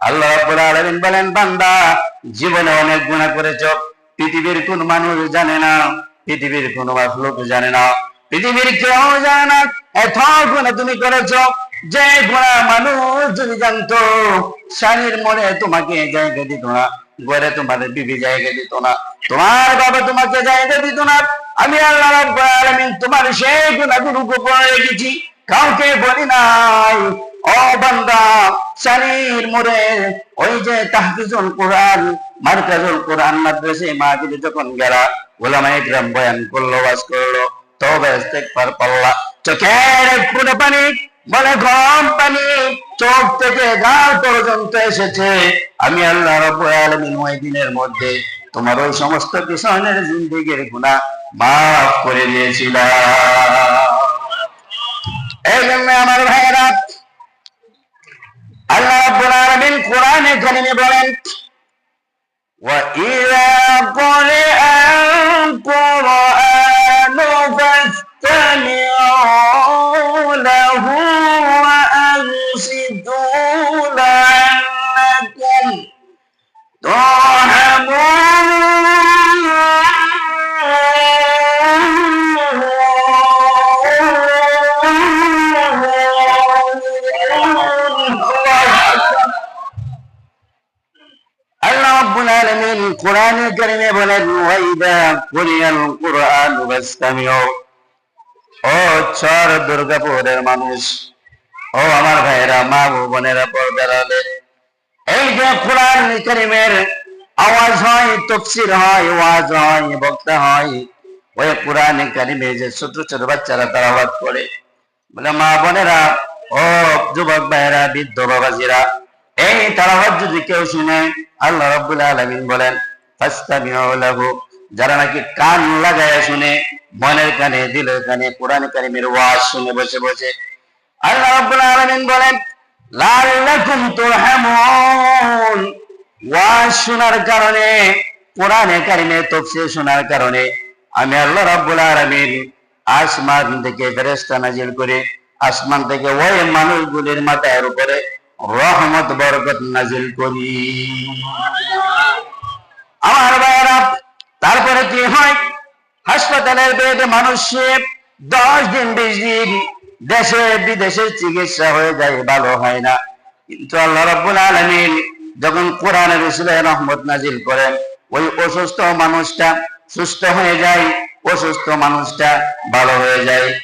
আল্লাহ রাব্বুল আলামিন বলেন, বান্দা, জীবনে অনেক গুনাহ করেছ, পৃথিবীর কোন মানুষ জানে না, পৃথিবীর কোন লোক জানে না, পৃথিবীর কেউ জানে না এত গুণা তুমি করেছ, যে গুণা মানুষ যদি জানতো, স্বামীর মনে তোমাকে জায়গা দিত না, ঘরে তোমার বিবি জায়গা দিত না, তোমার বাবা তোমাকে জায়গা দিত না, আমি আল্লাহ রাব্বুল আলামিন তোমার সেই গুণাগুলো গোপন রেখেছি, কাউকে বলি ও শানির মোড়ে। ওই যে তাহফিজুল কোরআন কোরআন যখন গেলা বয়ান করল করল তবে ইস্তেগফার চোখের পানি, বলে গরম পানি, চোখ থেকে গাল পর্যন্ত এসেছে। আমি আল্লাহ রাব্বুল আলামিন ওই দিনের মধ্যে তোমার ওই সমস্ত কিষণের জিন্দেগির গুনাহ মাফ করে দিয়েছিলাম। বলেন وَإِذَا قُرِئَ আলামিন কোরআনে কারিমে বলেন ওয়াইদা কুরিয়াল কুরআন ফাসতামিউ ও চর দুর্গাপুরের মানুষ। ও আমার ভাইয়েরা, মা বোনেরা পর্দার আলে। এই যে কোরআন কারিমের আওয়াজ হয়, তফসির হয়, ওয়াজ হয়, বক্তা হয়, ওই কোরআন কারিমে যে ছোট ছোট বাচ্চারা তালাবাদ করে। বলে মা বোনেরা, ও যুবক ভাইয়েরা, বৃদ্ধ বাবাজিরা এই তালাবাদ যদি কেউ শুনে, আল্লাহ রাব্বুল আলামিন বলেন যারা নাকি কান লাগায় শুনে, মনের কানে, দিলের কানে, কোরআন কারিমের ওয়াজ শুনে বসে বসে, আল্লাহ রাব্বুল আলামিন বলেন লাল্লাকুম ওয়াজ শোনার কারণে, কোরআনে কারিমে শোনার কারণে, আমি আল্লাহ আসমান থেকে নাজিল করে, আসমান থেকে ওই মানুষগুলির মাথার উপরে রহমত, বরকত নাজিল করি। আমার ভাইয়েরা, তারপরে কি হয়? হাসপাতালের বেডে মানুষের দশ দিন বিশ দিন দেশে বিদেশে চিকিৎসা হয়ে যায়, ভালো হয় না। কিন্তু আল্লাহ রাব্বুল আলামিন যখন কোরআনের রসুলে রহমত নাজিল করেন, ওই অসুস্থ মানুষটা সুস্থ হয়ে যায়, অসুস্থ মানুষটা ভালো হয়ে যায়।